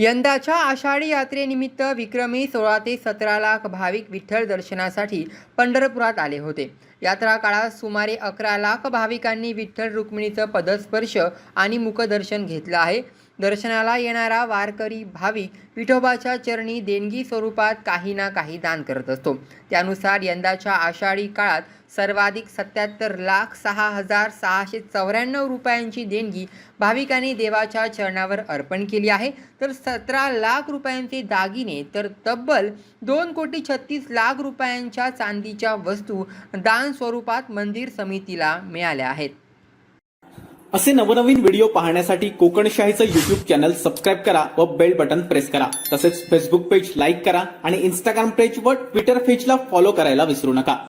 यंदाच्या आषाढी यात्रेनिमित्त विक्रमी सोळा ते सतरा लाख भाविक विठ्ठल दर्शनासाठी पंढरपुरात आले होते. यात्रा काळात सुमारे अकरा लाख भाविकांनी विठ्ठल रुक्मिणीचं पदस्पर्श आणि मुखदर्शन घेतलं आहे. दर्शनाला येणारा वारकरी भाविक विठोबाच्या चरणी देणगी स्वरूपात काही ना काही दान करत असतो. त्यानुसार यंदाच्या आषाढी काळात सर्वाधिक सत्याहत्तर लाख सहा हजार सहाशे चौऱ्याण्णव रुपयांची देणगी भाविकांनी देवाच्या चरणावर अर्पण केली आहे. तर सतरा लाख रुपयांचे दागिने तर तब्बल दोन कोटी छत्तीस लाख रुपयांच्या चांदीच्या वस्तू दान स्वरूपात मंदिर समितीला मिळाल्या आहेत. असे नवनवीन व्हिडिओ पाहण्यासाठी कोकणशाहीचं युट्यूब चॅनल सबस्क्राईब करा व बेल बटन प्रेस करा. तसेच फेसबुक पेज लाईक करा आणि इंस्टाग्राम पेज व ट्विटर पेजला फॉलो करायला विसरू नका.